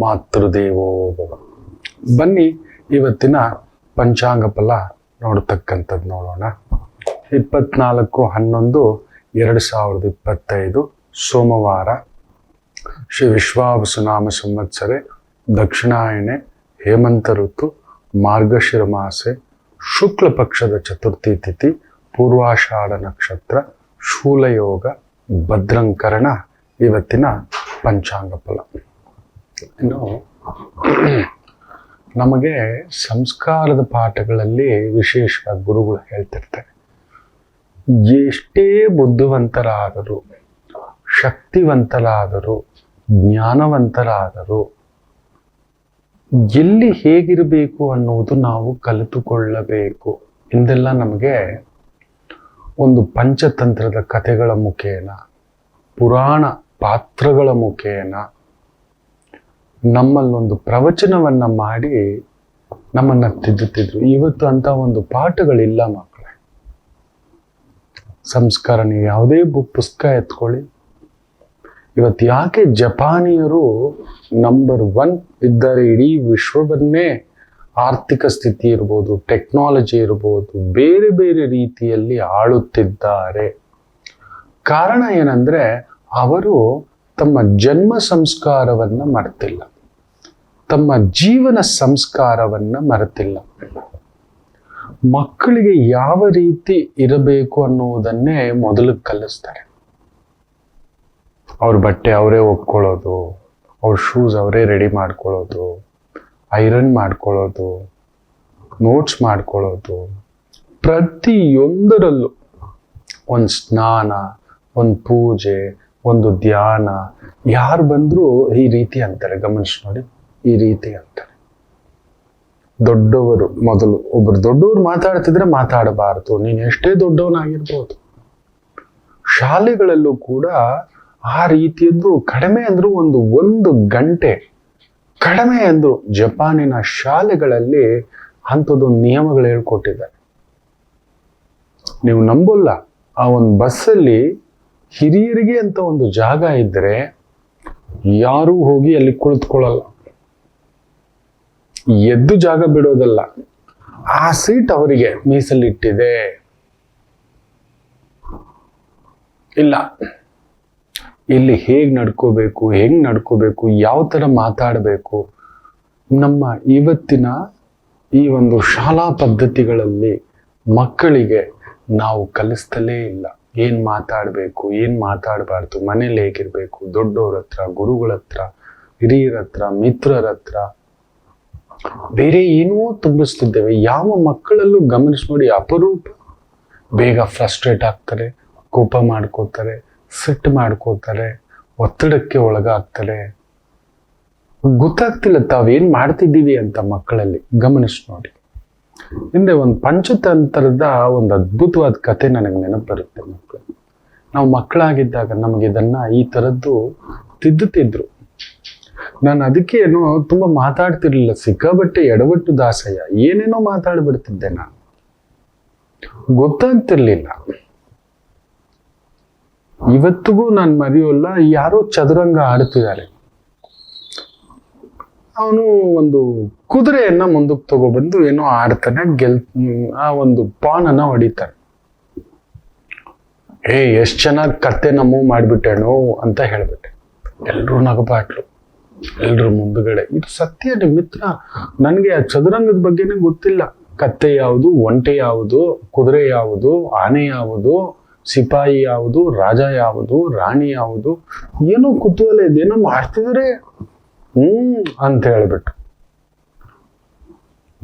ಮಾತೃದೇವೋ ಬನ್ನಿ ಇವತ್ತಿನ ಪಂಚಾಂಗ ಫಲ ನೋಡ್ತಕ್ಕಂಥದ್ದು ನೋಡೋಣ. ಇಪ್ಪತ್ನಾಲ್ಕು ಹನ್ನೊಂದು ಎರಡು ಸಾವಿರದ ಇಪ್ಪತ್ತೈದು ಸೋಮವಾರ ಶ್ರೀ ವಿಶ್ವಾವಸುನಾಮ ಸಂವತ್ಸರೆ ದಕ್ಷಿಣಾಯಣೆ ಹೇಮಂತ ಋತು ಮಾರ್ಗಶಿರ ಮಾಸೆ ಶುಕ್ಲ ಪಕ್ಷದ ಚತುರ್ಥಿ ತಿಥಿ ಪೂರ್ವಾಷಾಢ ನಕ್ಷತ್ರ ಶೂಲಯೋಗ ಭದ್ರಂಕರಣ ಇವತ್ತಿನ ಪಂಚಾಂಗ ಫಲ. ಇನ್ನು ನಮಗೆ ಸಂಸ್ಕಾರದ ಪಾಠಗಳಲ್ಲಿ ವಿಶೇಷವಾಗಿ ಗುರುಗಳು ಹೇಳ್ತಿರ್ತಾರೆ. ಎಷ್ಟೇ ಬುದ್ಧಿವಂತರಾದರೂ, ಶಕ್ತಿವಂತರಾದರು, ಜ್ಞಾನವಂತರಾದರು ಎಲ್ಲಿ ಹೇಗಿರಬೇಕು ಅನ್ನುವುದು ನಾವು ಕಲಿತುಕೊಳ್ಳಬೇಕು ಎಂದೆಲ್ಲ ನಮಗೆ ಒಂದು ಪಂಚತಂತ್ರದ ಕಥೆಗಳ ಮುಖೇನ, ಪುರಾಣ ಪಾತ್ರಗಳ ಮುಖೇನ ನಮ್ಮಲ್ಲೊಂದು ಪ್ರವಚನವನ್ನ ಮಾಡಿ ನಮ್ಮನ್ನ ತಿದ್ದುತ್ತಿದ್ರು. ಇವತ್ತು ಅಂತ ಒಂದು ಪಾಠಗಳಿಲ್ಲ ಮಕ್ಕಳೇ ಸಂಸ್ಕಾರ ನೀವು ಯಾವುದೇ ಬುಕ್ ಪುಸ್ತಕ ಎತ್ಕೊಳ್ಳಿ. ಇವತ್ತು ಯಾಕೆ ಜಪಾನಿಯರು ನಂಬರ್ ಒನ್ ಇದ್ದಾರೆ ಇಡೀ ವಿಶ್ವವನ್ನೇ ಆರ್ಥಿಕ ಸ್ಥಿತಿ ಇರ್ಬೋದು ಟೆಕ್ನಾಲಜಿ ಇರ್ಬೋದು, ಬೇರೆ ಬೇರೆ ರೀತಿಯಲ್ಲಿ ಆಳುತ್ತಿದ್ದಾರೆ. ಕಾರಣ ಏನಂದ್ರೆ, ಅವರು ತಮ್ಮ ಜನ್ಮ ಸಂಸ್ಕಾರವನ್ನ ಮರೆತಿಲ್ಲ. ತಮ್ಮ ಜೀವನ ಸಂಸ್ಕಾರವನ್ನ ಮರೆತಿಲ್ಲ. ಮಕ್ಕಳಿಗೆ ಯಾವ ರೀತಿ ಇರಬೇಕು ಅನ್ನುವುದನ್ನೇ ಮೊದಲು ಕಲಿಸ್ತಾರೆ. ಅವ್ರ ಬಟ್ಟೆ ಅವರೇ ಒಪ್ಕೊಳ್ಳೋದು, ಅವ್ರ ಶೂಸ್ ಅವರೇ ರೆಡಿ ಮಾಡ್ಕೊಳ್ಳೋದು ಐರನ್ ಮಾಡ್ಕೊಳ್ಳೋದು ನೋಟ್ಸ್ ಮಾಡ್ಕೊಳ್ಳೋದು. ಪ್ರತಿಯೊಂದರಲ್ಲೂ ಒಂದು ಸ್ನಾನ, ಒಂದು ಪೂಜೆ, ಒಂದು ಧ್ಯಾನ, ಯಾರು ಬಂದರೂ ಈ ರೀತಿ ಅಂತಾರೆ. ಗಮನಿಸಿ ನೋಡಿ. ಈ ರೀತಿ ಅಂತಾರೆ ದೊಡ್ಡವರು ಮೊದಲು ಒಬ್ಬರು ದೊಡ್ಡವರು ಮಾತಾಡ್ತಿದ್ರೆ ಮಾತಾಡಬಾರದು. ನೀನು ಎಷ್ಟೇ ದೊಡ್ಡವನಾಗಿರ್ಬೋದು. ಶಾಲೆಗಳಲ್ಲೂ ಕೂಡ ಆ ರೀತಿಯದ್ದು ಕಡಿಮೆ ಅಂದ್ರು ಒಂದು ಒಂದು ಗಂಟೆ ಕಡಿಮೆ ಅಂದ್ರು ಜಪಾನಿನ ಶಾಲೆಗಳಲ್ಲಿ ಅಂಥದ್ದೊಂದು ನಿಯಮಗಳು ಹೇಳ್ಕೊಟ್ಟಿದ್ದಾರೆ. ನೀವು ನಂಬೋಲ್ಲ, ಆ ಒಂದು ಬಸ್ಸಲ್ಲಿ ಹಿರಿಯರಿಗೆ ಅಂತ ಒಂದು ಜಾಗ ಇದ್ದರೆ ಯಾರೂ ಹೋಗಿ ಅಲ್ಲಿ ಕುಳಿತುಕೊಳ್ಳಲ್ಲ. ಎದ್ದು ಜಾಗ ಬಿಡೋದಲ್ಲ. ಆ ಸೀಟ್ ಅವರಿಗೆ ಮೀಸಲಿಟ್ಟಿದೆ. ಇಲ್ಲ. ಇಲ್ಲಿ ಹೇಗ್ ನಡ್ಕೋಬೇಕು, ಹೆಂಗ್ ನಡ್ಕೋಬೇಕು, ಯಾವ ತರ ಮಾತಾಡಬೇಕು, ನಮ್ಮ ಇವತ್ತಿನ ಈ ಒಂದು ಶಾಲಾ ಪದ್ಧತಿಗಳಲ್ಲಿ ಮಕ್ಕಳಿಗೆ ನಾವು ಕಲಿಸ್ತಲೇ ಇಲ್ಲ. ಏನ್ ಮಾತಾಡಬೇಕು, ಏನ್ ಮಾತಾಡಬಾರ್ದು, ಮನೇಲಿ ಹೇಗಿರ್ಬೇಕು, ದೊಡ್ಡವ್ರ ಹತ್ರ, ಗುರುಗಳ ಹತ್ರ, ಹಿರಿಯರ ಹತ್ರ, ಮಿತ್ರರ ಹತ್ರ ಬೇರೆ ಏನೂ ತುಂಬಿಸ್ತಿದ್ದೇವೆ. ಯಾವ ಮಕ್ಕಳಲ್ಲೂ ಗಮನಿಸಿ ನೋಡಿ ಅಪರೂಪ. ಬೇಗ ಫ್ರಸ್ಟ್ರೇಟ್ ಆಗ್ತಾರೆ, ಕೋಪ ಮಾಡ್ಕೋತಾರೆ, ಸಿಟ್ಟು ಮಾಡ್ಕೋತಾರೆ, ಒತ್ತಡಕ್ಕೆ ಒಳಗಾಗ್ತಾರೆ. ಗೊತ್ತಾಗ್ತಿಲ್ಲ ತಾವೇನ್ ಮಾಡ್ತಿದ್ದೀವಿ ಅಂತ ಮಕ್ಕಳಲ್ಲಿ. ಗಮನಿಸಿ ನೋಡಿ. ಹಿಂದೆ ಒಂದು ಪಂಚತಂತ್ರದ ಒಂದು ಅದ್ಭುತವಾದ ಕತೆ ನನಗೆ ನೆನಪು ಬರುತ್ತೆ ಮಕ್ಕಳು. ನಾವು ಮಕ್ಕಳಾಗಿದ್ದಾಗ ನಮಗೆ ಇದನ್ನು ಈ ಥರದ್ದು ತಿದ್ದುತ್ತಿದ್ರು ನಾನು ಅದಕ್ಕೆ ಏನೋ ತುಂಬ ಮಾತಾಡ್ತಿರ್ಲಿಲ್ಲ ಸಿಕ್ಕಾಬಟ್ಟೆ ಎಡವಟ್ಟು ದಾಸಯ್ಯ. ಏನೇನೋ ಮಾತಾಡ್ಬಿಡ್ತಿದ್ದೆ ನಾನು. ಗೊತ್ತಾಗ್ತಿರ್ಲಿಲ್ಲ. ಇವತ್ತಿಗೂ ನಾನು ಮರೆಯೋಲ್ಲ, ಯಾರೋ ಚದುರಂಗ ಆಡ್ತಿದ್ದಾರೆ. ಅವನು ಒಂದು ಕುದುರೆಯನ್ನ ಮುಂದಕ್ಕೆ ತಗೊಬಂದು ಏನೋ ಆಡ್ತಾನೆ, ಗೆಲ್, ಆ ಒಂದು ಪಾನನ್ನ ಹೊಡಿತಾನೆ. ಏ ಎಷ್ಟು ಚೆನ್ನಾಗಿ ಕತ್ತೆನ ಮೂವ್ ಮಾಡಿಬಿಟ್ಟೆನೋ ಅಂತ ಹೇಳ್ಬಿಟ್ಟೆ. ಎಲ್ಲರೂ ನಗಬಾಟ್ಲು ಎಲ್ರ ಮುಂದುಗಡೆ. ಇದು ಸತ್ಯ ಮಿತ್ರ. ನನಗೆ ಆ ಚದುರಂಗದ ಬಗ್ಗೆನೇ ಗೊತ್ತಿಲ್ಲ. ಕತ್ತೆ ಯಾವುದು, ಒಂಟೆ ಯಾವುದು, ಕುದುರೆ ಯಾವುದು, ಆನೆ ಯಾವುದು, ಸಿಪಾಯಿ ಯಾವುದು, ರಾಜ ಯಾವುದು, ರಾಣಿ ಯಾವುದು. ಏನೋ ಕುತೂಹಲ ಇದೆ. ಏನೋ ಮಾಡ್ತಿದ್ರೆ ಹ್ಮ್ ಅಂತ ಹೇಳ್ಬಿಟ್ಟು.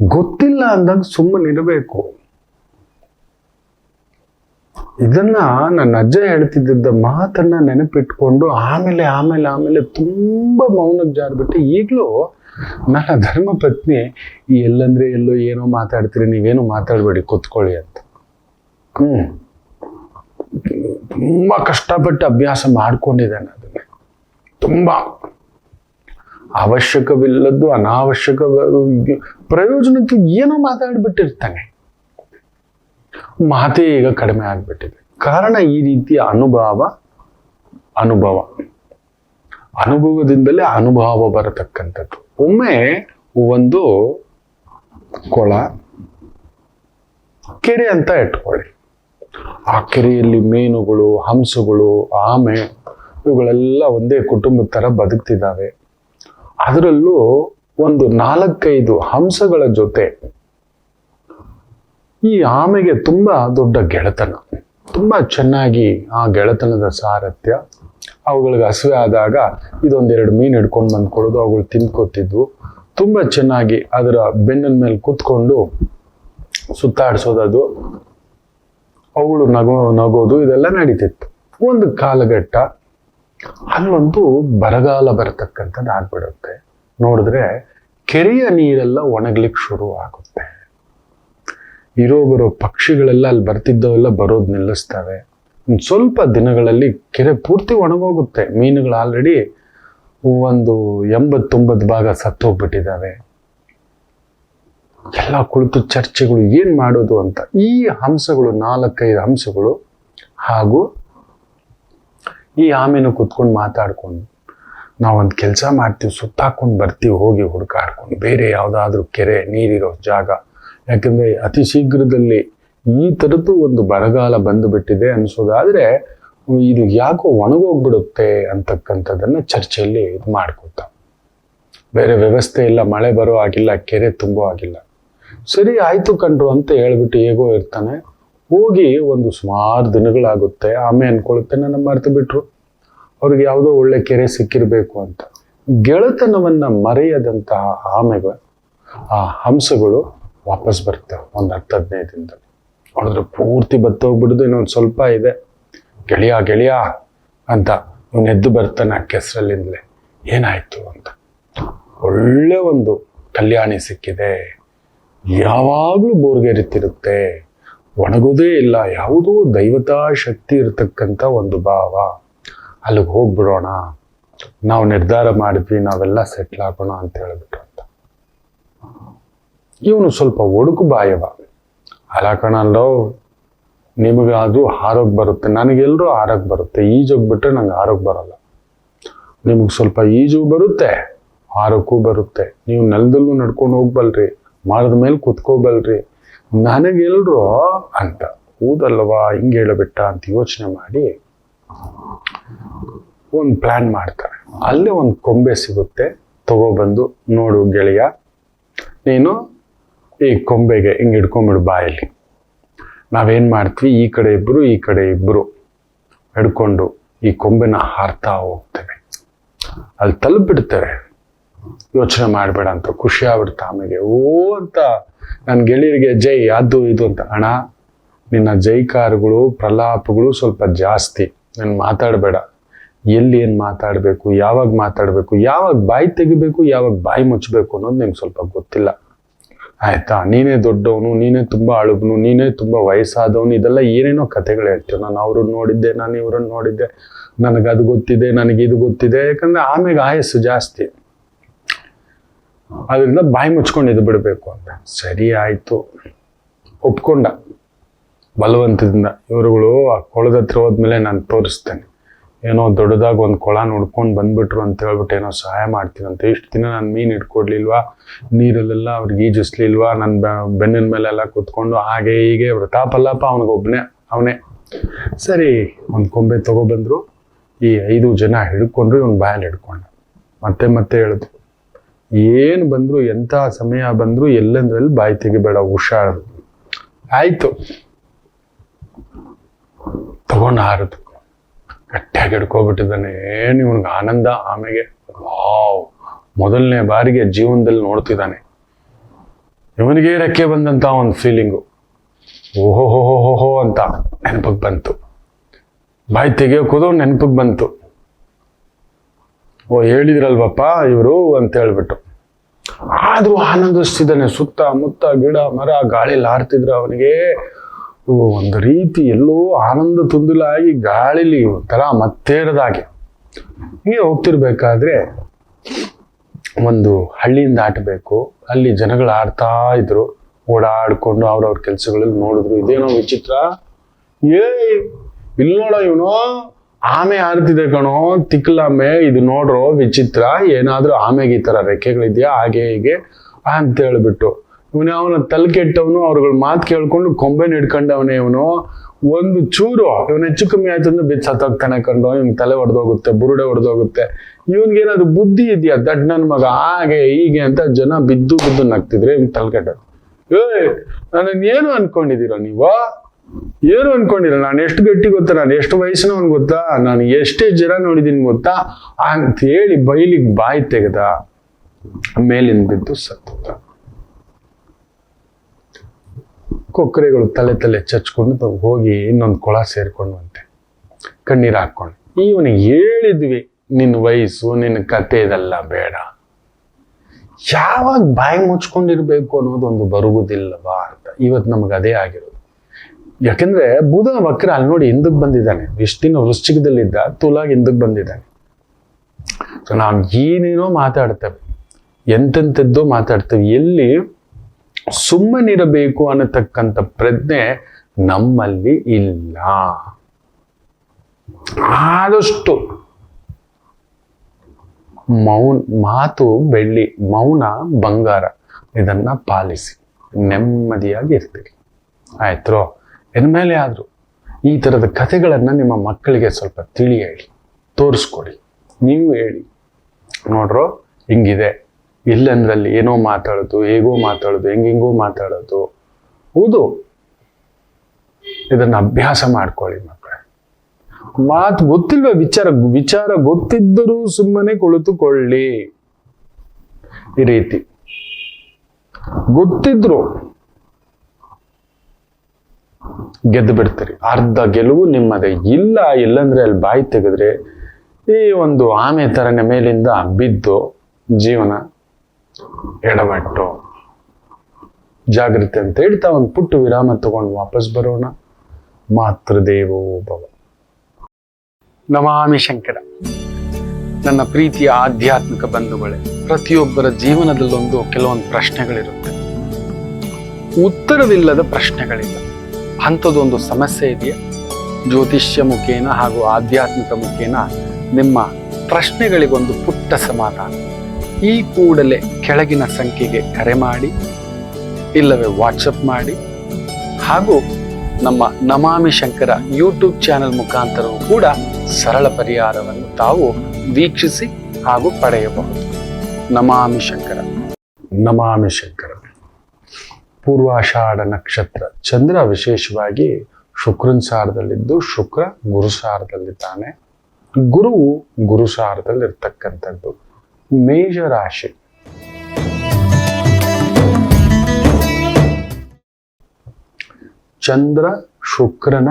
ಗೊತ್ತಿಲ್ಲ ಅಂದಾಗ ಸುಮ್ಮನಿರಬೇಕು. ಇದನ್ನ ನನ್ನ ಅಜ್ಜ ಹೇಳ್ತಿದ್ದ ಮಾತನ್ನ ನೆನಪಿಟ್ಕೊಂಡು ಆಮೇಲೆ ಆಮೇಲೆ ಆಮೇಲೆ ತುಂಬಾ ಮೌನಕ್ಕೆ ಜಾರ್ಬಿಟ್ಟು ಈಗಲೂ ನನ್ನ ಧರ್ಮ ಪತ್ನಿ, ಈ ಎಲ್ಲಂದ್ರೆ ಎಲ್ಲೋ ಏನೋ ಮಾತಾಡ್ತೀರಿ, ನೀವೇನು ಮಾತಾಡಬೇಡಿ, ಕೂತ್ಕೊಳ್ಳಿ ಅಂತ. ಹ್ಮ್. ತುಂಬ ಕಷ್ಟಪಟ್ಟು ಅಭ್ಯಾಸ ಮಾಡ್ಕೊಂಡಿದ್ದಾನೆ ಅದನ್ನ. ತುಂಬಾ. ಅವಶ್ಯಕವಿಲ್ಲದ್ದು ಅನಾವಶ್ಯಕ ಪ್ರಯೋಜನಕ್ಕೆ ಏನೋ ಮಾತಾಡ್ಬಿಟ್ಟಿರ್ತಾನೆ. ಮಾತೇ ಈಗ ಕಡಿಮೆ ಆಗ್ಬಿಟ್ಟಿದೆ. ಕಾರಣ ಈ ರೀತಿಯ ಅನುಭವ ಅನುಭವ. ಅನುಭವದಿಂದಲೇ ಅನುಭವ ಬರತಕ್ಕಂಥದ್ದು. ಒಮ್ಮೆ ಒಂದು ಕೊಳ ಕೆರೆ ಅಂತ ಇಟ್ಕೊಳ್ಳಿ. ಆ ಕೆರೆಯಲ್ಲಿ ಮೀನುಗಳು, ಹಂಸಗಳು, ಆಮೆ ಇವುಗಳೆಲ್ಲ ಒಂದೇ ಕುಟುಂಬದ ಥರ ಬದುಕ್ತಿದ್ದಾವೆ. ಅದರಲ್ಲೂ ಒಂದು ನಾಲ್ಕೈದು ಹಂಸಗಳ ಜೊತೆ ಈ ಆಮೆಗೆ ತುಂಬ ದೊಡ್ಡ ಗೆಳೆತನ. ತುಂಬ ಚೆನ್ನಾಗಿ ಆ ಗೆಳೆತನದ ಸಾರಥ್ಯ. ಅವುಗಳಿಗೆ ಹಸಿವೆ ಆದಾಗ ಇದೊಂದೆರಡು ಮೀನು ಹಿಡ್ಕೊಂಡು ಬಂದ್ಕೊಡೋದು ಅವುಗಳು ತಿನ್ಕೋತಿದ್ವು. ತುಂಬ ಚೆನ್ನಾಗಿ ಅದರ ಬೆನ್ನಿನ ಮೇಲೆ ಕೂತ್ಕೊಂಡು ಸುತ್ತಾಡಿಸೋದದು. ಅವುಗಳು ನಗೋ, ನಗೋದು, ಇದೆಲ್ಲ ನಡೀತಿತ್ತು. ಒಂದು ಕಾಲಘಟ್ಟ, ಅಲ್ಲೊಂದು ಬರಗಾಲ ಬರತಕ್ಕಂಥದ್ದು ಆಗ್ಬಿಡುತ್ತೆ. ನೋಡಿದ್ರೆ ಕೆರೆಯ ನೀರೆಲ್ಲ ಒಣಗ್ಲಿಕ್ಕೆ ಶುರು ಆಗುತ್ತೆ ಇರೋ ಬರೋ ಪಕ್ಷಿಗಳೆಲ್ಲ ಅಲ್ಲಿ ಬರ್ತಿದ್ದವೆಲ್ಲ ಬರೋದು ನಿಲ್ಲಿಸ್ತವೆ. ಒಂದು ಸ್ವಲ್ಪ ದಿನಗಳಲ್ಲಿ ಕೆರೆ ಪೂರ್ತಿ ಒಣಗೋಗುತ್ತೆ. ಮೀನುಗಳು ಆಲ್ರೆಡಿ ಒಂದು ಎಂಬತ್ತೊಂಬತ್ತು ಭಾಗ ಸತ್ತೋಗ್ಬಿಟ್ಟಿದ್ದಾವೆ. ಎಲ್ಲ ಕುಳಿತು ಚರ್ಚೆಗಳು ಏನು ಮಾಡೋದು ಅಂತ ಈ ಹಂಸಗಳು, ನಾಲ್ಕೈದು ಹಂಸಗಳು ಹಾಗೂ ಈ ಆಮೇನು ಕುತ್ಕೊಂಡು ಮಾತಾಡ್ಕೊಂಡು ನಾವೊಂದು ಕೆಲಸ ಮಾಡ್ತೀವಿ, ಸುತ್ತಾಕೊಂಡು ಬರ್ತೀವಿ, ಹೋಗಿ ಹುಡುಕಾಡ್ಕೊಂಡು ಬೇರೆ ಯಾವುದಾದ್ರೂ ಕೆರೆ, ನೀರಿರೋ ಜಾಗ. ಯಾಕಂದ್ರೆ ಅತಿ ಶೀಘ್ರದಲ್ಲಿ ಈ ಥರದ್ದು ಒಂದು ಬರಗಾಲ ಬಂದುಬಿಟ್ಟಿದೆ ಬಿಟ್ಟಿದೆ ಅನಿಸೋದಾದ್ರೆ ಇದು ಯಾಕೋ ಒಣಗೋಗ್ಬಿಡುತ್ತೆ ಅಂತಕ್ಕಂಥದ್ದನ್ನು ಚರ್ಚೆಯಲ್ಲಿ ಇದು ಮಾಡ್ಕೊತ. ಬೇರೆ ವ್ಯವಸ್ಥೆ ಇಲ್ಲ, ಮಳೆ ಬರೋ ಆಗಿಲ್ಲ ಕೆರೆ ತುಂಬೋ ಆಗಿಲ್ಲ ಸರಿ, ಆಯ್ತು ಕಂಡ್ರು ಅಂತ ಹೇಳ್ಬಿಟ್ಟು ಹೇಗೋ ಇರ್ತಾನೆ. ಹೋಗಿ ಒಂದು ಸುಮಾರು ದಿನಗಳಾಗುತ್ತೆ, ಆಮೆ ಅನ್ಕೊಳ್ಳುತ್ತೆ ನನ್ನ ಮರೆತು ಬಿಟ್ರು. ಅವ್ರಿಗೆ ಯಾವುದೋ ಒಳ್ಳೆ ಕೆರೆ ಸಿಕ್ಕಿರಬೇಕು ಅಂತ. ಗೆಳೆತನವನ್ನು ಮರೆಯದಂತಹ ಆಮೆಗಳು ಆ ಹಂಸಗಳು ವಾಪಸ್ ಬರುತ್ತೆ, ಒಂದು ಹತ್ತು ಹದಿನೈದು ದಿನದಲ್ಲಿ ನೋಡಿದ್ರೆ ಪೂರ್ತಿ ಬತ್ತೋಗ್ಬಿಡ್ದು, ಇನ್ನೊಂದು ಸ್ವಲ್ಪ ಇದೆ. ಗೆಳೆಯ ಗೆಳೆಯ ಅಂತ ಅವನು ಎದ್ದು ಬರ್ತಾನೆ ಆ ಕೆಸರಲ್ಲಿಂದಲೇ. ಏನಾಯಿತು ಅಂತ. ಒಳ್ಳೆ ಒಂದು ಕಲ್ಯಾಣಿ ಸಿಕ್ಕಿದೆ. ಯಾವಾಗಲೂ ಬೋರ್ಗೆರಿತಿರುತ್ತೆ. ಒಣಗೋದೇ ಇಲ್ಲ, ಯಾವುದೋ ದೈವತಾ ಶಕ್ತಿ ಇರತಕ್ಕಂಥ ಒಂದು ಭಾವ. ಅಲ್ಲಿಗೆ ಹೋಗ್ಬಿಡೋಣ. ನಾವು ನಿರ್ಧಾರ ಮಾಡಿದ್ವಿ, ನಾವೆಲ್ಲ ಸೆಟ್ಲ್ ಆಗೋಣ ಅಂತ ಹೇಳ್ಬಿಟ್ಟು. ಇವನು ಸ್ವಲ್ಪ ಒಡುಕು ಬಾಯವ. ಅಲ್ಲ ಕಣಲ್ಲೋ ಅದು ಆರೋಗ್ಯ ಬರುತ್ತೆ. ನನಗೆಲ್ಲರೂ ಆರೋಗ್ಯ ಬರುತ್ತೆ. ಈಜೋಗ್ ಬಿಟ್ರೆ ನಂಗೆ ಆರೋಗ್ಯ ಬರಲ್ಲ. ನಿಮಗೆ ಸ್ವಲ್ಪ ಈಜು ಬರುತ್ತೆ, ಆರೋಗ್ಯಕ್ಕೂ ಬರುತ್ತೆ. ನೀವು ನೆಲದಲ್ಲೂ ನಡ್ಕೊಂಡು ಹೋಗ್ಬಲ್ರಿ, ಮರದ ಮೇಲೆ ಕುತ್ಕೋಬಲ್ರಿ. ನನಗೆಲ್ರು ಅಂತ. ಹೌದಲ್ವಾ ಹಿಂಗೆ ಹೇಳಬಿಟ್ಟ ಅಂತ ಯೋಚನೆ ಮಾಡಿ ಒಂದು ಪ್ಲ್ಯಾನ್ ಮಾಡ್ತಾರೆ. ಅಲ್ಲೇ ಒಂದು ಕೊಂಬೆ ಸಿಗುತ್ತೆ. ತಗೋಬಂದು ನೋಡು ಗೆಳೆಯ. ನೀನು ಈ ಕೊಂಬೆಗೆ, ಹಿಂಗೆ ಹಿಡ್ಕೊಂಬಿಡು ಬಾಯಲ್ಲಿ. ನಾವೇನು ಮಾಡ್ತೀವಿ? ಈ ಕಡೆ ಇಬ್ಬರು ಈ ಕಡೆ ಇಬ್ಬರು ಹಿಡ್ಕೊಂಡು ಈ ಕೊಂಬೆನ ಹಾರ್ತಾ ಹೋಗ್ತೇವೆ. ಅಲ್ಲಿ ತಲುಪಿಡ್ತೇವೆ. ಯೋಚನೆ ಮಾಡಬೇಡ ಅಂತ, ಖುಷಿ ಆಗ್ಬಿಡ್ತಾ ಆಮೇಲೆ, ಓ ಅಂತ. ನನ್ನ ಗೆಳೆಯರಿಗೆ, ಜೈ, ಅದು ಇದು ಅಂತ. ಅಣ್ಣ, ನಿನ್ನ ಜೈಕಾರಗಳು, ಪ್ರಲಾಪಗಳು ಸ್ವಲ್ಪ ಜಾಸ್ತಿ. ನಾನು ಮಾತಾಡಬೇಡ. ಎಲ್ಲಿ ಏನು ಮಾತಾಡಬೇಕು? ಯಾವಾಗ ಮಾತಾಡಬೇಕು? ಯಾವಾಗ ಬಾಯಿ ತೆಗಿಬೇಕು? ಯಾವಾಗ ಬಾಯಿ ಮುಚ್ಚಬೇಕು ಅನ್ನೋದು ನಿಮ್ಗೆ ಸ್ವಲ್ಪ ಗೊತ್ತಿಲ್ಲ. ಆಯ್ತಾ? ನೀನೇ ದೊಡ್ಡವನು, ನೀನೇ ತುಂಬ ಅಳುಬನು, ನೀನೇ ತುಂಬ ವಯಸ್ಸಾದವನು, ಇದೆಲ್ಲ ಏನೇನೋ ಕಥೆಗಳು ಹೇಳ್ತೀವಿ ನಾನು ಅವ್ರನ್ನ ನೋಡಿದ್ದೆ, ನಾನು ಇವ್ರನ್ನ ನೋಡಿದ್ದೆ. ನನಗೆ ಅದು ಗೊತ್ತಿದೆ, ನನಗೆ ಇದು ಗೊತ್ತಿದೆ. ಯಾಕಂದ್ರೆ ಆಮೇಲೆ ಆಯಸ್ಸು ಜಾಸ್ತಿ. ಅದರಿಂದ ಬಾಯಿ ಮುಚ್ಕೊಂಡು ಇದು ಬಿಡಬೇಕು ಅಂತ. ಸರಿ ಆಯಿತು. ಒಪ್ಕೊಂಡ. ಬಲವಂತದಿಂದ. ಇವರುಗಳು ಆ ಕೊಳದ ಹತ್ರ ಹೋದ್ಮೇಲೆ ನಾನು ತೋರಿಸ್ತೇನೆ. ಏನೋ ದೊಡ್ಡದಾಗಿ ಒಂದು ಕೊಳ ನೋಡ್ಕೊಂಡು ಬಂದ್ಬಿಟ್ರು ಅಂತ ಹೇಳ್ಬಿಟ್ಟು ಏನೋ ಸಹಾಯ ಮಾಡ್ತೀನಂತೆ. ಇಷ್ಟು ದಿನ ನಾನು ಮೀನು ಇಟ್ಕೊಡ್ಲಿಲ್ವಾ ನೀರಲ್ಲೆಲ್ಲ ಅವ್ರಿಗೆ ಈಜಿಸ್ಲಿಲ್ವಾ? ನನ್ನ ಬೆನ್ನಿನ ಮೇಲೆಲ್ಲ ಕೂತ್ಕೊಂಡು ಹಾಗೆ ಹೀಗೆ ವೃತಾಪಲ್ಲಪ್ಪ ಅವನಿಗೊಬ್ಬನೇ ಅವನೇ. ಸರಿ, ಒಂದು ಕೊಂಬೆ ತಗೊಬಂದ್ರು. ಈ ಐದು ಜನ ಹಿಡ್ಕೊಂಡ್ರು, ಇವನು ಬಾಯಲ್ಲಿ ಹಿಡ್ಕೊಂಡ. ಮತ್ತೆ ಮತ್ತೆ ಹೇಳಿದ್ರು ಏನು ಬಂದ್ರು ಎಂಥ ಸಮಯ ಬಂದ್ರು, ಎಲ್ಲಂದ್ರಲ್ಲಿ ಬಾಯಿ ತೆಗಿಬೇಡ, ಹುಷಾರು. ಆಯ್ತು. ತಗೊಂಡು ಹಾರದು. ಗಟ್ಟಿಯಾಗಿ ಹಿಡ್ಕೊಬಿಟ್ಟಿದ್ದಾನೆ. ಏನು ಇವನಿಗೆ ಆನಂದ, ಆಮೆಗೆ. ವಾವ್. ಮೊದಲನೇ ಬಾರಿಗೆ ಜೀವನದಲ್ಲಿ ನೋಡ್ತಿದ್ದಾನೆ. ಇವನಿಗೆ ರೆಕ್ಕೆ ಬಂದಂತ ಒಂದು ಫೀಲಿಂಗು ಓಹೋ ಹೋ ಹೋ ಹೋ ಅಂತ ನೆನಪಿಗೆ ಬಂತು. ಬಾಯಿ ತೆಗಿಯೋಕೋದು ನೆನಪಿಗೆ ಬಂತು. ಓ, ಹೇಳಿದ್ರಲ್ವಪ್ಪ ಇವರು ಅಂತ ಹೇಳ್ಬಿಟ್ಟು. ಆದರೂ ಆನಂದಿಸ್ತಿದ್ದಾನೆ. ಸುತ್ತ ಮುತ್ತ ಗಿಡ, ಮರ ಗಾಳಿಲಿ ಹಾರ್ತಿದ್ರು ಅವನಿಗೆ. ಒಂದು ರೀತಿ ಎಲ್ಲೋ ಆನಂದ ತುಂದಿಲಾಗಿ ಗಾಳಿಲಿ ಒಂಥರ ಮತ್ತೇರದಾಗೆ ಹೀಗೆ ಹೋಗ್ತಿರ್ಬೇಕಾದ್ರೆ ಒಂದು ಹಳ್ಳಿಯಿಂದ ಆಟಬೇಕು. ಅಲ್ಲಿ ಜನಗಳು ಆಡ್ತಾ ಇದ್ರು, ಓಡಾಡ್ಕೊಂಡು ಅವ್ರವ್ರ ಕೆಲಸಗಳಲ್ಲಿ ನೋಡಿದ್ರು. ಇದೇನೋ ವಿಚಿತ್ರ. ಏ, ಇಲ್ಲಿ ನೋಡೋ ಇವನು. ಆಮೆ ಆಡ್ತಿದೆ ಕಣೋ, ತಿಕ್ಲಾಮೆ, ಇದು ನೋಡ್ರೋ ವಿಚಿತ್ರ. ಏನಾದ್ರೂ ಆಮೆಗೆ ಈ ತರ ರೆಕ್ಕೆಗಳಿದೆಯಾ? ಹಾಗೆ ಹೀಗೆ ಅಂತ ಹೇಳ್ಬಿಟ್ಟು ಇವನು ಅವನ ತಲೆ ಕೆಟ್ಟವನು ಅವ್ರಗಳ ಮಾತು ಕೇಳ್ಕೊಂಡು ಕೊಂಬೆನ ಹಿಡ್ಕೊಂಡವನೇ ಇವನು. ಒಂದು ಚೂರು, ಇವನು ಹೆಚ್ಚು ಕಮ್ಮಿ ಆಯ್ತು ಅಂದ್ರೆ ಬಿದ್ದು ಸತ್ತೋಗ್ತಾನೆ ಕಂಡು ಇವ್ನ ತಲೆ ಒಡೆದೋಗುತ್ತೆ, ಬುರುಡೆ ಒಡೆದೋಗುತ್ತೆ. ಇವನ್ಗೇನಾದ್ರು ಬುದ್ಧಿ ಇದೆಯಾ? ದಡ್ ನನ್ನ ಮಗ, ಹಾಗೆ, ಹೀಗೆ ಅಂತ ಜನ ಬಿದ್ದು ಬಿದ್ದು ನಗ್ತಿದ್ರೆ ಇವ್ನ ತಲೆ ಕೆಟ್ಟ ಏ ನನ್ನ ಏನು ಅನ್ಕೊಂಡಿದ್ದೀರ ನೀವು? ಏನು ಅನ್ಕೊಂಡಿರ ನಾನು ಎಷ್ಟು ಗಟ್ಟಿ ಗೊತ್ತಾ? ನಾನು ಎಷ್ಟು ವಯಸ್ಸಿನವನ್ ಗೊತ್ತಾ? ನಾನು ಎಷ್ಟೇ ಜನ ನೋಡಿದೀನಿ ಗೊತ್ತಾ? ಅಂತ ಹೇಳಿ ಬೈಲಿಗೆ ಬಾಯಿ ತೆಗೆದ, ಮೇಲಿಂದ ಬಿದ್ದು ಸತ್ತ ಕೊಕ್ಕರೆಗಳು ತಲೆ ತಲೆ ಚಚ್ಕೊಂಡು ತಾವು ಹೋಗಿ ಇನ್ನೊಂದು ಕೊಳ ಸೇರ್ಕೊಂಡಂತೆ ಕಣ್ಣೀರು ಹಾಕ್ಕೊಂಡು. ಇವನಿಗೆ ಹೇಳಿದ್ವಿ ನಿನ್ನ ವಯಸ್ಸು ನಿನ್ನ ಕತೆ ಇದೆಲ್ಲ ಬೇಡ. ಯಾವಾಗ ಬಾಯಿ ಮುಚ್ಕೊಂಡಿರ್ಬೇಕು ಅನ್ನೋದೊಂದು ಬರುವುದಿಲ್ಲವಾ ಅಂತ ಇವತ್ತು ನಮಗೆ ಅದೇ ಆಗಿರೋದು. ಯಾಕೆಂದ್ರೆ ಬುಧ ವಕ್ರ ಅಲ್ಲಿ ನೋಡಿ ಹಿಂದಕ್ಕೆ ಬಂದಿದ್ದಾನೆ. ದಿನ ವೃಶ್ಚಿಕದಲ್ಲಿದ್ದ ತುಲಾಗಿ ಹಿಂದಕ್ಕೆ ಬಂದಿದ್ದಾನೆ. ಸೊ ನಾವು ಏನೇನೋ ಮಾತಾಡ್ತೇವೆ ಎಂತೆಂಥದ್ದೋ ಮಾತಾಡ್ತೇವೆ. ಎಲ್ಲಿ ಸುಮ್ಮನಿರಬೇಕು ಅನ್ನತಕ್ಕಂಥ ಪ್ರಜ್ಞೆ ನಮ್ಮಲ್ಲಿ ಇಲ್ಲ. ಆದಷ್ಟು ಮೌನ್, ಮಾತು ಬೆಳ್ಳಿ, ಮೌನ, ಬಂಗಾರ, ಇದನ್ನ ಪಾಲಿಸಿ, ನೆಮ್ಮದಿಯಾಗಿ ಇರ್ತೀರಿ. ಆಯ್ತು ಇನ್ಮೇಲೆ ಆದ್ರು ಈ ಥರದ ಕಥೆಗಳನ್ನ ನಿಮ್ಮ ಮಕ್ಕಳಿಗೆ ಸ್ವಲ್ಪ ತಿಳಿ ಹೇಳಿ, ತೋರಿಸ್ಕೊಡಿ. ನೀವು ಹೇಳಿ. ನೋಡ್ರೋ? ಹಿಂಗಿದೆ. ಇಲ್ಲಂದ್ರಲ್ಲಿ ಏನೋ ಮಾತಾಡೋದು, ಹೇಗೋ ಮಾತಾಡೋದು, ಹೆಂಗೆಂಗೋ ಮಾತಾಡೋದು. ಹೌದು. ಇದನ್ನ ಅಭ್ಯಾಸ ಮಾಡ್ಕೊಳ್ಳಿ ಮಕ್ಕಳೇ. ಮಾತು ಗೊತ್ತಿಲ್ವ ವಿಚಾರ ವಿಚಾರ ಗೊತ್ತಿದ್ದರೂ ಸುಮ್ಮನೆ ಕುಳಿತುಕೊಳ್ಳಿ. ಈ ರೀತಿ. ಗೊತ್ತಿದ್ರು ಗೆದ್ದು ಬಿಡ್ತೀರಿ. ಅರ್ಧ ಗೆಲುವು ನಿಮ್ಮದೇ. ಇಲ್ಲ, ಇಲ್ಲಂದ್ರೆ ಅಲ್ಲಿ ಬಾಯಿ ತೆಗೆದ್ರೆ ಈ ಒಂದು ಆಮೆ ತರನೆ ಮೇಲಿಂದ ಬಿದ್ದು ಜೀವನ ಎಡವಟ್ಟು ಜಾಗೃತಿ ಅಂತ ಹೇಳ್ತಾ ಒಂದು ಪುಟ್ಟು ವಿರಾಮ ತಗೊಂಡು ವಾಪಸ್ ಬರೋಣ. ಮಾತೃದೇವೋ ಭವ. ನಮಾಮಿ ಶಂಕರ. ನನ್ನ ಪ್ರೀತಿಯ ಆಧ್ಯಾತ್ಮಿಕ ಬಂಧುಗಳೇ, ಪ್ರತಿಯೊಬ್ಬರ ಜೀವನದಲ್ಲೊಂದು ಕೆಲವೊಂದು ಪ್ರಶ್ನೆಗಳಿರುತ್ತೆ. ಉತ್ತರವಿಲ್ಲದ ಪ್ರಶ್ನೆಗಳಿಲ್ಲ. ಅಂಥದ್ದೊಂದು ಸಮಸ್ಯೆ ಇದೆಯಾ? ಜ್ಯೋತಿಷ್ಯ ಮುಖೇನ ಹಾಗೂ ಆಧ್ಯಾತ್ಮಿಕ ಮುಖೇನ ನಿಮ್ಮ ಪ್ರಶ್ನೆಗಳಿಗೊಂದು ಪುಟ್ಟ ಸಮಾಧಾನ. ಈ ಕೂಡಲೇ ಕೆಳಗಿನ ಸಂಖ್ಯೆಗೆ ಕರೆ ಮಾಡಿ, ಇಲ್ಲವೇ ವಾಟ್ಸಪ್ ಮಾಡಿ, ಹಾಗೂ ನಮ್ಮ ನಮಾಮಿ ಶಂಕರ ಯೂಟ್ಯೂಬ್ ಚಾನೆಲ್ ಮುಖಾಂತರವೂ ಕೂಡ ಸರಳ ಪರಿಹಾರವನ್ನು ತಾವು ವೀಕ್ಷಿಸಿ ಹಾಗೂ ಪಡೆಯಬಹುದು. ನಮಾಮಿ ಶಂಕರ. ನಮಾಮಿ ಶಂಕರ. ಪೂರ್ವಾಷಾಢ ನಕ್ಷತ್ರ. ಚಂದ್ರ ವಿಶೇಷವಾಗಿ ಶುಕ್ರನ್ ಸಾರದಲ್ಲಿದ್ದು ಶುಕ್ರ ಗುರು ಸಾರದಲ್ಲಿದ್ದಾನೆ. ಗುರುವು ಗುರು ಸಾರದಲ್ಲಿರ್ತಕ್ಕಂಥದ್ದು. ಮೇಷ ರಾಶಿ ಚಂದ್ರ ಶುಕ್ರನ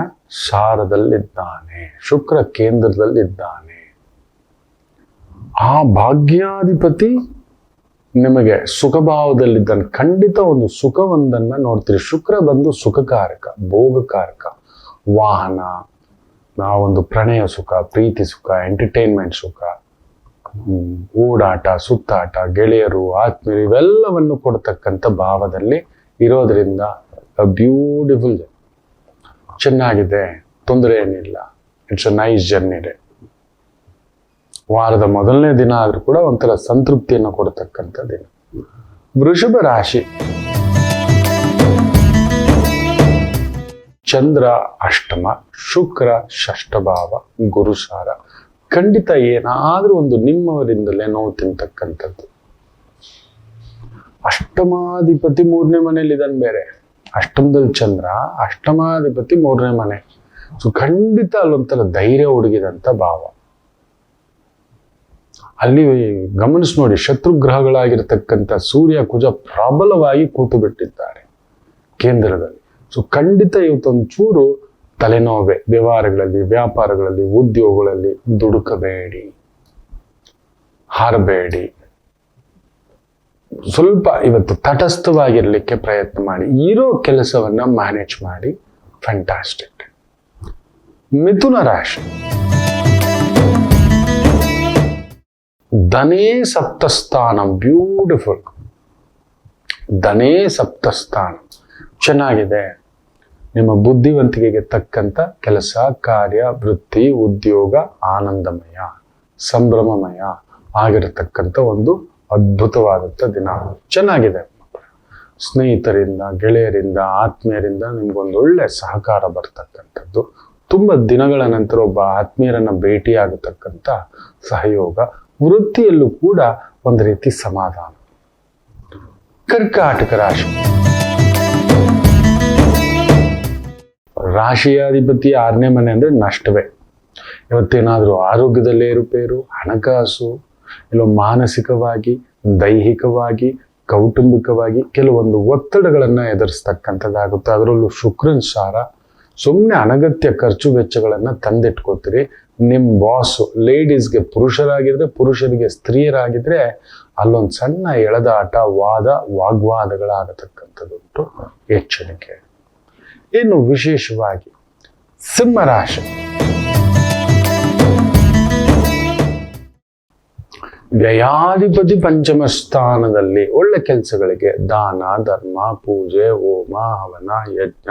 ಸಾರದಲ್ಲಿದ್ದಾನೆ. ಶುಕ್ರ ಕೇಂದ್ರದಲ್ಲಿದ್ದಾನೆ. ಆ ಭಾಗ್ಯಾಧಿಪತಿ ನಿಮಗೆ ಸುಖಭಾವದಲ್ಲಿದ್ದಾನೆ. ಖಂಡಿತ ಒಂದು ಸುಖವೊಂದನ್ನ ನೋಡ್ತೀರಿ. ಶುಕ್ರ ಬಂದು ಸುಖಕಾರಕ, ಭೋಗಕಾರಕ, ವಾಹನ, ನಾವೊಂದು ಪ್ರಣಯ ಸುಖ, ಪ್ರೀತಿ ಸುಖ ಎಂಟರ್ಟೈನ್ಮೆಂಟ್ ಸುಖ. ಓಡಾಟ ಸುತ್ತಾಟ, ಗೆಳೆಯರು, ಆತ್ಮೀಯರು ಇವೆಲ್ಲವನ್ನು ಕೊಡ್ತಕ್ಕಂಥ ಭಾವದಲ್ಲಿ ಇರೋದ್ರಿಂದ ಬ್ಯೂಟಿಫುಲ್ ಚೆನ್ನಾಗಿದೆ, ತೊಂದರೆ ಏನಿಲ್ಲ. It's a nice journey day ವಾರದ ಮೊದಲನೇ ದಿನ ಆದ್ರೂ ಕೂಡ ಒಂಥರ ಸಂತೃಪ್ತಿಯನ್ನು ಕೊಡ್ತಕ್ಕಂಥ ದಿನ. ವೃಷಭ ರಾಶಿ. ಚಂದ್ರ ಅಷ್ಟಮ, ಶುಕ್ರ ಷಷ್ಠಭಾವ ಗುರುಸಾರ. ಖಂಡಿತ ಏನಾದರೂ ಒಂದು ನಿಮ್ಮವರಿಂದಲೇ ನೋವು ತಿಂತಕ್ಕಂಥದ್ದು. ಅಷ್ಟಮಾಧಿಪತಿ ಮೂರನೇ ಮನೇಲಿ ಇದನ್ ಬೇರೆ. ಅಷ್ಟಮದಲ್ಲಿ ಚಂದ್ರ, ಅಷ್ಟಮಾಧಿಪತಿ ಮೂರನೇ ಮನೆ. ಸೊ ಖಂಡಿತ ಅಲ್ಲೊಂಥರ ಧೈರ್ಯ ಹುಡುಗಿದಂತ ಭಾವ. ಅಲ್ಲಿ ಗಮನಿಸಿ ನೋಡಿ, ಶತ್ರು ಗ್ರಹಗಳಾಗಿರ್ತಕ್ಕಂಥ ಸೂರ್ಯ ಕುಜ ಪ್ರಬಲವಾಗಿ ಕೂತು ಬಿಟ್ಟಿದ್ದಾರೆ ಕೇಂದ್ರದಲ್ಲಿ. ಸೊ ಖಂಡಿತ ಇವತ್ತೊಂದು ಚೂರು ತಲೆನೋವೆ, ವ್ಯವಹಾರಗಳಲ್ಲಿ, ವ್ಯಾಪಾರಗಳಲ್ಲಿ, ಉದ್ಯೋಗಗಳಲ್ಲಿ ದುಡುಕಬೇಡಿ, ಹಾರಬೇಡಿ. ಸ್ವಲ್ಪ ಇವತ್ತು ತಟಸ್ಥವಾಗಿರ್ಲಿಕ್ಕೆ ಪ್ರಯತ್ನ ಮಾಡಿ, ಇರೋ ಕೆಲಸವನ್ನ ಮ್ಯಾನೇಜ್ ಮಾಡಿ ಫ್ಯಾಂಟಾಸ್ಟಿಕ್ ಮಿಥುನ ರಾಶಿ. ಧನೇ ಸಪ್ತಸ್ಥಾನ ಬ್ಯೂಟಿಫುಲ್ ಧನೇ ಸಪ್ತಸ್ಥಾನ. ಚೆನ್ನಾಗಿದೆ. ನಿಮ್ಮ ಬುದ್ಧಿವಂತಿಕೆಗೆ ತಕ್ಕಂತ ಕೆಲಸ, ಕಾರ್ಯ, ವೃತ್ತಿ, ಉದ್ಯೋಗ ಆನಂದಮಯ, ಸಂಭ್ರಮಮಯ ಆಗಿರತಕ್ಕಂಥ ಒಂದು ಅದ್ಭುತವಾದಂಥ ದಿನ. ಚೆನ್ನಾಗಿದೆ. ಸ್ನೇಹಿತರಿಂದ, ಗೆಳೆಯರಿಂದ, ಆತ್ಮೀಯರಿಂದ ನಿಮ್ಗೊಂದು ಒಳ್ಳೆ ಸಹಕಾರ ಬರ್ತಕ್ಕಂಥದ್ದು. ತುಂಬ ದಿನಗಳ ನಂತರ ಒಬ್ಬ ಆತ್ಮೀಯರನ್ನ ಭೇಟಿಯಾಗತಕ್ಕಂಥ ಸಹಯೋಗ, ವೃತ್ತಿಯಲ್ಲೂ ಕೂಡ ಒಂದು ರೀತಿ ಸಮಾಧಾನ. ಕರ್ಕಾಟಕ ರಾಶಿ. ರಾಶಿಯಾಧಿಪತಿ ಆರನೇ ಮನೆ ಅಂದರೆ ನಷ್ಟವೇ. ಇವತ್ತೇನಾದರೂ ಆರೋಗ್ಯದಲ್ಲಿ ಏರುಪೇರು ಹಣಕಾಸು, ಇಲ್ಲೋ ಮಾನಸಿಕವಾಗಿ, ದೈಹಿಕವಾಗಿ, ಕೌಟುಂಬಿಕವಾಗಿ ಕೆಲವೊಂದು ಒತ್ತಡಗಳನ್ನು ಎದುರಿಸ್ತಕ್ಕಂಥದ್ದಾಗುತ್ತೆ. ಅದರಲ್ಲೂ ಶುಕ್ರನ್ ಸಾರ ಸುಮ್ಮನೆ ಅನಗತ್ಯ ಖರ್ಚು ವೆಚ್ಚಗಳನ್ನು ತಂದಿಟ್ಕೋತೀರಿ. ನಿಮ್ಮ ಬಾಸು ಲೇಡೀಸ್ಗೆ ಪುರುಷರಾಗಿದ್ರೆ ಪುರುಷರಿಗೆ ಸ್ತ್ರೀಯರಾಗಿದ್ದರೆ ಅಲ್ಲೊಂದು ಸಣ್ಣ ಎಳೆದಾಟ ವಾದ, ವಾಗ್ವಾದಗಳಾಗತಕ್ಕಂಥದ್ದುಂಟು. ಎಚ್ಚರಿಕೆ. ಇನ್ನು ವಿಶೇಷವಾಗಿ ಸಿಂಹರಾಶಿ. ವ್ಯಯಾಧಿಪತಿ ಪಂಚಮ ಸ್ಥಾನದಲ್ಲಿ ಒಳ್ಳೆ ಕೆಲಸಗಳಿಗೆ ದಾನ, ಧರ್ಮ, ಪೂಜೆ, ಹೋಮ, ಹವನ, ಯಜ್ಞ,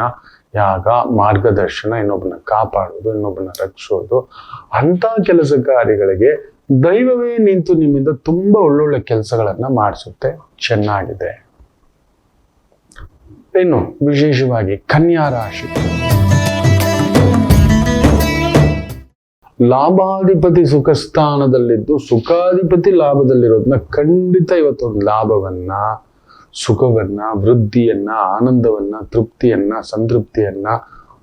ಯಾಗ, ಮಾರ್ಗದರ್ಶನ ಇನ್ನೊಬ್ಬನ ಕಾಪಾಡೋದು ಇನ್ನೊಬ್ಬನ ರಕ್ಷೋದು ಅಂತ ಕೆಲಸ ಕಾರ್ಯಗಳಿಗೆ ದೈವವೇ ನಿಂತು ನಿಮ್ಮಿಂದ ತುಂಬಾ ಒಳ್ಳೊಳ್ಳೆ ಕೆಲಸಗಳನ್ನ ಮಾಡಿಸುತ್ತೆ. ಚೆನ್ನಾಗಿದೆ. ಇನ್ನು ವಿಶೇಷವಾಗಿ ಕನ್ಯಾ ರಾಶಿ. ಲಾಭಾಧಿಪತಿ ಸುಖ ಸ್ಥಾನದಲ್ಲಿದ್ದು ಸುಖಾಧಿಪತಿ ಲಾಭದಲ್ಲಿರೋದನ್ನ ಖಂಡಿತ ಇವತ್ತೊಂದು ಲಾಭವನ್ನ, ಸುಖವನ್ನ, ವೃದ್ಧಿಯನ್ನ, ಆನಂದವನ್ನ, ತೃಪ್ತಿಯನ್ನ, ಸಂತೃಪ್ತಿಯನ್ನ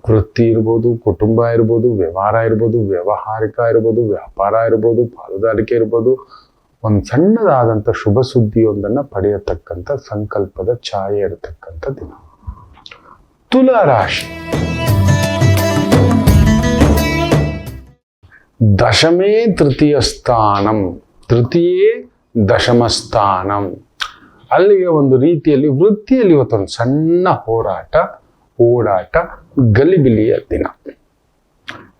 ವೃತ್ತಿ ಇರ್ಬೋದು, ಕುಟುಂಬ ಇರ್ಬೋದು, ವ್ಯವಹಾರ ಇರ್ಬೋದು, ವ್ಯವಹಾರಿಕ ಇರ್ಬೋದು, ವ್ಯಾಪಾರ ಇರ್ಬೋದು, ಪಾಲುದಾರಿಕೆ ಇರ್ಬೋದು ಒಂದು ಸಣ್ಣದಾದಂಥ ಶುಭ ಸುದ್ದಿಯೊಂದನ್ನು ಪಡೆಯತಕ್ಕಂಥ ಸಂಕಲ್ಪದ ಛಾಯೆ ಇರತಕ್ಕಂಥ ದಿನ. ತುಲಾ ರಾಶಿ. ದಶಮೇ ತೃತೀಯ ಸ್ಥಾನಂ. ತೃತೀಯೇ ದಶಮ ಸ್ಥಾನಂ. ಅಲ್ಲಿಗೆ ಒಂದು ರೀತಿಯಲ್ಲಿ ವೃತ್ತಿಯಲ್ಲಿ ಇವತ್ತೊಂದು ಸಣ್ಣ ಹೋರಾಟ, ಓಡಾಟ, ಗಲಿಬಿಲಿಯ ದಿನ.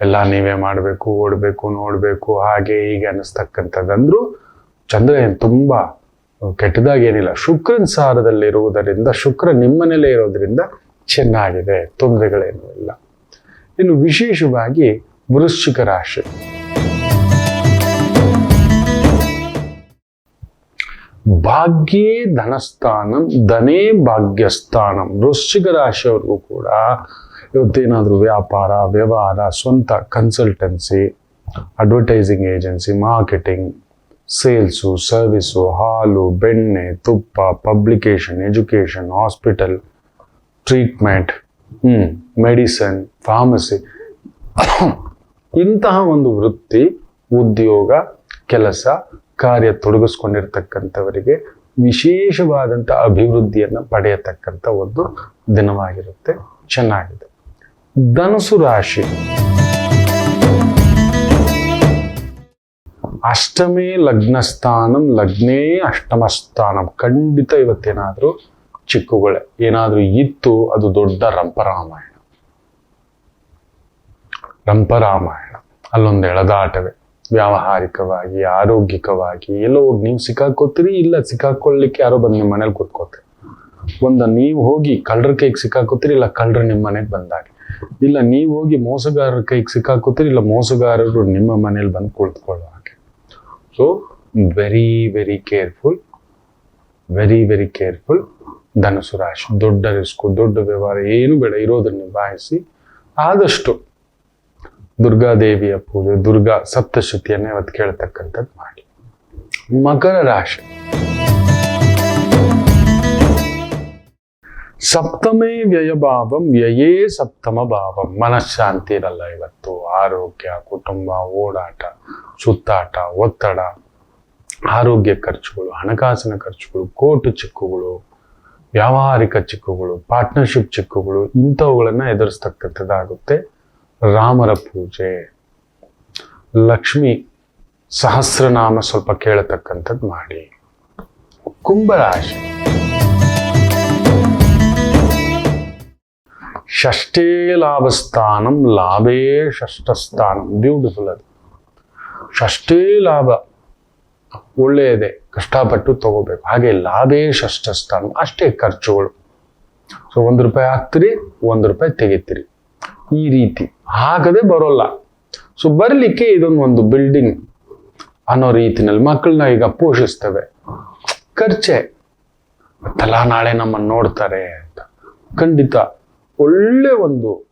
ಎಲ್ಲ ನೀವೇ ಮಾಡಬೇಕು, ಓಡಬೇಕು, ನೋಡಬೇಕು, ಹಾಗೆ ಹೀಗೆ ಅನ್ನಿಸ್ತಕ್ಕಂಥದ್ದಂದ್ರೂ ಚಂದ್ರ ತುಂಬ ಕೆಟ್ಟದಾಗೇನಿಲ್ಲ. ಶುಕ್ರನ್ ಸಾರದಲ್ಲಿರುವುದರಿಂದ, ಶುಕ್ರ ನಿಮ್ಮನೇಲೇ ಇರೋದ್ರಿಂದ ಚೆನ್ನಾಗಿದೆ, ತೊಂದರೆಗಳೇನೂ ಇಲ್ಲ. ಇನ್ನು ವಿಶೇಷವಾಗಿ ವೃಶ್ಚಿಕ ರಾಶಿ. ಭಾಗ್ಯೇ ಧನಸ್ಥಾನಂ, ಧನೇ ಭಾಗ್ಯಸ್ಥಾನಂ. ವೃಶ್ಚಿಕ ರಾಶಿಯವ್ರಿಗೂ ಕೂಡ ಇವತ್ತೇನಾದರೂ ವ್ಯಾಪಾರ, ವ್ಯವಹಾರ, ಸ್ವಂತ consultancy advertising agency marketing sales, service, ಹಾಲು, ಬೆಣ್ಣೆ, ತುಪ್ಪ publication education, hospital, treatment medicine, pharmacy. ಇಂತಹ ಒಂದು ವೃತ್ತಿ, ಉದ್ಯೋಗ, ಕೆಲಸ, ಕಾರ್ಯ ತೊಡಗಿಸ್ಕೊಂಡಿರ್ತಕ್ಕಂಥವರಿಗೆ ವಿಶೇಷವಾದಂಥ ಅಭಿವೃದ್ಧಿಯನ್ನು ಪಡೆಯತಕ್ಕಂಥ ಒಂದು ದಿನವಾಗಿರುತ್ತೆ. ಚೆನ್ನಾಗಿದೆ. ಧನುಸು ರಾಶಿ. ಅಷ್ಟಮೇ ಲಗ್ನಸ್ಥಾನಂ, ಲಗ್ನೇ ಅಷ್ಟಮ ಸ್ಥಾನಂ ಖಂಡಿತ ಇವತ್ತೇನಾದ್ರೂ ಚಿಕ್ಕುಗಳೇ. ಏನಾದ್ರೂ ಇತ್ತು, ಅದು ದೊಡ್ಡ ರಂಪರಾಮಾಯಣ. ರಂಪರಾಮಾಯಣ. ಅಲ್ಲೊಂದು ಎಳೆದಾಟವೇ. ವ್ಯಾವಹಾರಿಕವಾಗಿ, ಆರೋಗ್ಯಕವಾಗಿ. ಎಲ್ಲೋ ನೀವು ಸಿಕ್ಕಾಕೋತೀರಿ ಇಲ್ಲ ಸಿಕ್ಕಾಕೊಳ್ಳಿಕ್ಕೆ ಯಾರೋ ಬಂದು ನಿಮ್ಮ ಮನೇಲಿ ಕೂತ್ಕೋತೀರಿ? ಒಂದ ನೀವು ಹೋಗಿ ಕಳ್ಳರ ಕೈಗೆ ಸಿಕ್ಕಾಕೋತೀರಿ ಇಲ್ಲ ಕಳ್ಳರು ನಿಮ್ಮ ಮನೆಗೆ ಬಂದಾಗ? ಇಲ್ಲ ನೀವು ಹೋಗಿ ಮೋಸಗಾರರ ಕೈಗೆ ಸಿಕ್ಕಾಕೋತೀರಿ ಇಲ್ಲ ಮೋಸಗಾರರು ನಿಮ್ಮ ಮನೇಲಿ ಬಂದು ಕುಳಿತುಕೊಳ್ಳೋ ಹಾಗೆ so very very careful very very careful ಧನುಸು ರಾಶಿ. ದೊಡ್ಡ ರಿಸ್ಕ್ ದೊಡ್ಡ ವ್ಯವಹಾರ ಏನು ಬೇಡ. ಇರೋದನ್ನ ನಿಭಾಯಿಸಿ. ಆದಷ್ಟು ದುರ್ಗಾದೇವಿಯ ಪೂಜೆ ದುರ್ಗಾ ಸಪ್ತಶತಿಯನ್ನೇ ಇವತ್ತು ಕೇಳ್ತಕ್ಕಂಥದ್ದು ಮಾಡಿ. ಮಕರ ರಾಶಿ. ಸಪ್ತಮೇ ವ್ಯಯಭಾವಂ ವ್ಯಯೇ ಸಪ್ತಮ ಭಾವಂ. ಮನಃಶಾಂತಿ ಇರಲ್ಲ ಇವತ್ತು. ಆರೋಗ್ಯ, ಕುಟುಂಬ, ಓಡಾಟ, ಸುತ್ತಾಟ, ಒತ್ತಡ, ಆರೋಗ್ಯ ಖರ್ಚುಗಳು, ಹಣಕಾಸಿನ ಖರ್ಚುಗಳು, ಕೋರ್ಟ್ ಚಿಕ್ಕುಗಳು, ವ್ಯಾವಹಾರಿಕ ಚಿಕ್ಕುಗಳು ಪಾರ್ಟ್ನರ್ಶಿಪ್ ಚಿಕ್ಕುಗಳು, ಇಂಥವುಗಳನ್ನ ಎದುರಿಸ್ತಕ್ಕಂಥದ್ದಾಗುತ್ತೆ ರಾಮರ ಪೂಜೆ. ಲಕ್ಷ್ಮಿ ಸಹಸ್ರನಾಮ ಸ್ವಲ್ಪ ಕೇಳತಕ್ಕಂಥದ್ದು ಮಾಡಿ. ಕುಂಭರಾಶಿ. ಷಷ್ಠೇ ಲಾಭಸ್ಥಾನಂ, ಲಾಭೇ ಷಷ್ಠಸ್ಥಾನಂ ಬ್ಯೂಟಿಫುಲ್ ಅದು. ಷಷ್ಠೇ ಲಾಭ. ಒಳ್ಳೆಯದೇ. ಕಷ್ಟಪಟ್ಟು ತಗೋಬೇಕು. ಹಾಗೆ ಲಾಭೇ ಷಷ್ಠಸ್ಥಾನ ಅಷ್ಟೇ ಖರ್ಚುಗಳು. ಸೊ ಒಂದು ರೂಪಾಯಿ ಹಾಕ್ತೀರಿ, ಒಂದು ರೂಪಾಯಿ ತೆಗಿತೀರಿ. ಈ ರೀತಿ. ಹಾಕದೆ ಬರೋಲ್ಲ. ಸೊ ಬರಲಿಕ್ಕೆ ಇದೊಂದು ಒಂದು ಬಿಲ್ಡಿಂಗ್ ಅನ್ನೋ ರೀತಿನಲ್ಲಿ ಮಕ್ಕಳನ್ನ ಈಗ ಪೋಷಿಸ್ತವೆ. ಖರ್ಚೆ. ತಲಾ ನಾಳೆ ನಮ್ಮನ್ನು ನೋಡ್ತಾರೆ ಅಂತ. ಖಂಡಿತ. ಒಳ್ಳೆ ಒಂದು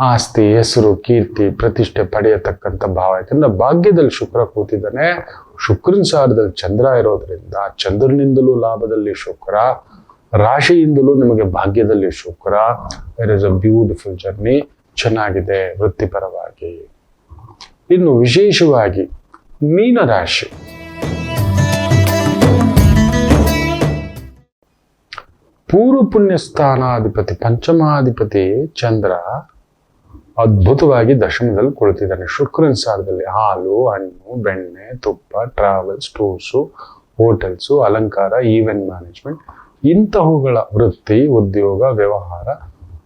ಆಸ್ತಿ, ಹೆಸರು, ಕೀರ್ತಿ, ಪ್ರತಿಷ್ಠೆ ಪಡೆಯತಕ್ಕಂಥ ಭಾವ. ಯಾಕಂದ್ರೆ ಭಾಗ್ಯದಲ್ಲಿ ಶುಕ್ರ ಕೂತಿದ್ದಾನೆ. ಶುಕ್ರನ ಸಾರದಲ್ಲಿ ಚಂದ್ರ ಇರೋದ್ರಿಂದ ಚಂದ್ರನಿಂದಲೂ ಲಾಭದಲ್ಲಿ ಶುಕ್ರ, ರಾಶಿಯಿಂದಲೂ ನಿಮಗೆ ಭಾಗ್ಯದಲ್ಲಿ ಶುಕ್ರ. It is a beautiful journey ಚೆನ್ನಾಗಿದೆ, ವೃತ್ತಿಪರವಾಗಿ. ಇನ್ನು ವಿಶೇಷವಾಗಿ ಮೀನರಾಶಿ. ಪೂರ್ವ ಪುಣ್ಯ ಸ್ಥಾನಾಧಿಪತಿ ಪಂಚಮಾಧಿಪತಿ ಚಂದ್ರ ಅದ್ಭುತವಾಗಿ ದಶಮದಲ್ಲಿ ಕುಳಿತಿದ್ದಾನೆ. ಶುಕ್ರನ ಸಾರದಲ್ಲಿ ಹಾಲು, ಹಣ್ಣು, ಬೆಣ್ಣೆ, ತುಪ್ಪ ಟ್ರಾವೆಲ್ಸ್ ಟೂರ್ಸು ಹೋಟೆಲ್ಸು ಅಲಂಕಾರ ಈವೆಂಟ್ ಮ್ಯಾನೇಜ್ಮೆಂಟ್ ಇಂತಹವುಗಳ ವೃತ್ತಿ, ಉದ್ಯೋಗ, ವ್ಯವಹಾರ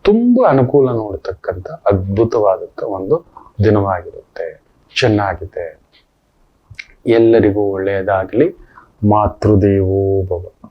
ತುಂಬ ಅನುಕೂಲ ನೋಡತಕ್ಕಂಥ ಅದ್ಭುತವಾದಂಥ ಒಂದು ದಿನವಾಗಿರುತ್ತೆ. ಚೆನ್ನಾಗಿದೆ. ಎಲ್ಲರಿಗೂ ಒಳ್ಳೆಯದಾಗಲಿ. ಮಾತೃದೇವೋ ಭವ.